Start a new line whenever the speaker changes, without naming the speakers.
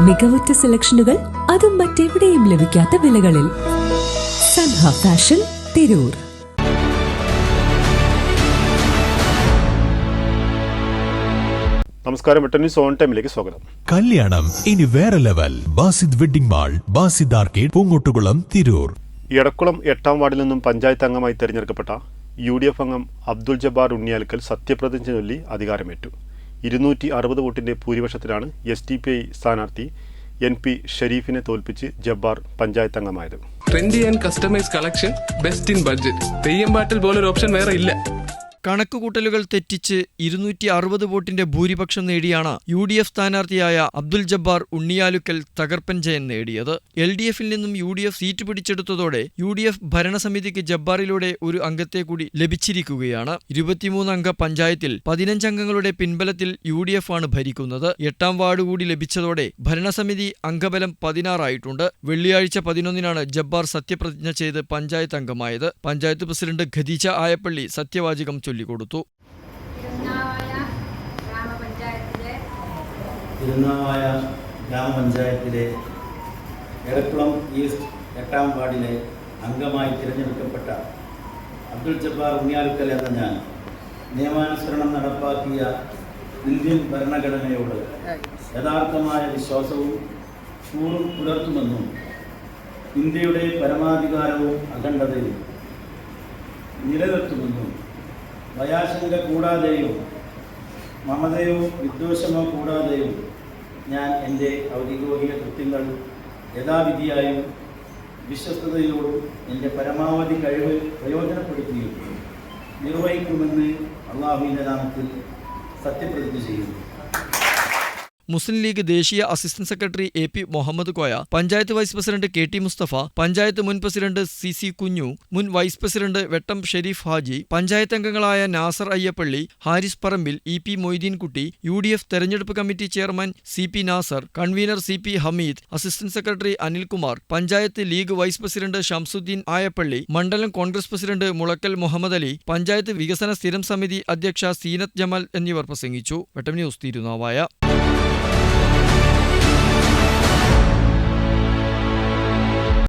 മികവുറ്റ സെലക്ഷനുകൾ അതും മറ്റെവിടെയും ലഭിക്കാത്ത വിലകളിൽ. സൻഹ ഫാഷൻ തിരൂർ.
നമസ്കാരം ന്യൂസ് ഓൺ ടൈമിലേക്ക് സ്വാഗതം.
കല്യാണം ഇനി വേറെ level. Basid wedding mall Basid arcade Poongottukulam Tirur.
Edakkulam എട്ടാം വാർഡിൽ നിന്നും പഞ്ചായത്ത് അംഗമായി തെരഞ്ഞെടുക്കപ്പെട്ട യു ഡി എഫ് അംഗം അബ്ദുൾ ജബ്ബാർ ഉണ്ണിയാൽക്കൽ സത്യപ്രതിജ്ഞ ചൊല്ലി അധികാരമേറ്റു. ഇരുന്നൂറ്റി അറുപത് വോട്ടിന്റെ ഭൂരിപക്ഷത്തിലാണ് എസ് ഡി പി ഐ സ്ഥാനാർത്ഥി എൻ പി ഷെരീഫിനെ തോൽപ്പിച്ച് Jabbar panchayat അംഗമായത്.
Trendy and customise collection best in budget Theyyam പാട്ടിൽ പോലൊരു ഓപ്ഷൻ വേറെ ഇല്ല.
കണക്കുകൂട്ടലുകൾ തെറ്റിച്ച് ഇരുന്നൂറ്റി അറുപത് വോട്ടിന്റെ ഭൂരിപക്ഷം നേടിയാണ് യു ഡി എഫ് സ്ഥാനാർത്ഥിയായ അബ്ദുൽ ജബ്ബാർ ഉണ്ണിയാലുക്കൽ തകർപ്പൻ ജയൻ നേടിയത്. എൽ ഡി എഫിൽ നിന്നും യു ഡി എഫ് സീറ്റ് പിടിച്ചെടുത്തതോടെ യു ഡി എഫ് ഭരണസമിതിക്ക് ജബ്ബാറിലൂടെ ഒരു അംഗത്തെ കൂടി ലഭിച്ചിരിക്കുകയാണ്. ഇരുപത്തിമൂന്നംഗ പഞ്ചായത്തിൽ പതിനഞ്ചംഗങ്ങളുടെ പിൻബലത്തിൽ യു ഡി എഫ് ആണ് ഭരിക്കുന്നത്. എട്ടാം വാർഡ് കൂടി ലഭിച്ചതോടെ ഭരണസമിതി അംഗബലം പതിനാറായിട്ടുണ്ട്. വെള്ളിയാഴ്ച പതിനൊന്നിനാണ് ജബ്ബാർ സത്യപ്രതിജ്ഞ ചെയ്ത് പഞ്ചായത്ത് അംഗമായത്. പഞ്ചായത്ത് പ്രസിഡന്റ് ഖദീജ ആയപ്പള്ളി സത്യവാചകം ചൊല്ലിക്കൊടുത്തു.
തിരുനാവായ ഗ്രാമപഞ്ചായത്തിലെ
എടക്കുളം ഈസ്റ്റ് എട്ടാം വാർഡിലെ അംഗമായി തിരഞ്ഞെടുക്കപ്പെട്ട അബ്ദുൾ ജബ്ബാർ ഉണ്ണിയാലുക്കൽ എന്ന ഞാൻ നിയമാനുസരണം നടപ്പാക്കിയ ഇന്ത്യൻ ഭരണഘടനയോട് യഥാർത്ഥമായ വിശ്വാസവും കൂറും പുലർത്തുമെന്നും ഇന്ത്യയുടെ പരമാധികാരവും അഖണ്ഡതയും നിലനിർത്തുമെന്നും ഭയാശങ്ക കൂടാതെയും മമതയോ വിദ്വേഷമോ കൂടാതെയും ഞാൻ എന്റെ ഔദ്യോഗിക കൃത്യങ്ങൾ യഥാവിധിയായും വിശ്വസ്തയോടും എന്റെ പരമാവധി കഴിവ് പ്രയോജനപ്പെടുത്തിയും നിർവഹിക്കുമെന്ന് അള്ളാഹുവിന്റെ നാമത്തിൽ സത്യപ്രതിജ്ഞ ചെയ്യുന്നു.
മുസ്ലിം ലീഗ് ദേശീയ assistant secretary A P Muhammad Koya panchayat vice president K T Mustafa panchayat മുൻ പ്രസിഡന്റ് സി സി കുഞ്ഞു മുൻ വൈസ് പ്രസിഡന്റ് വെട്ടം ഷെരീഫ് ഹാജി പഞ്ചായത്ത് അംഗങ്ങളായ Nasser Ayyappally Haris Parambil E P Moideenkutty U D F തെരഞ്ഞെടുപ്പ് committee chairman C P Nasser convener C P Hameed assistant secretary Anilkumar panchayat league vice president Shamsuddin Ayappally മണ്ഡലം Congress president Mulakkal Muhammad Ali panchayat വികസന സ്ഥിരം സമിതി അധ്യക്ഷ Zeenath Jamal എന്നിവർ പ്രസംഗിച്ചു. വെട്ടം ന്യൂസ് തിരുനാവായ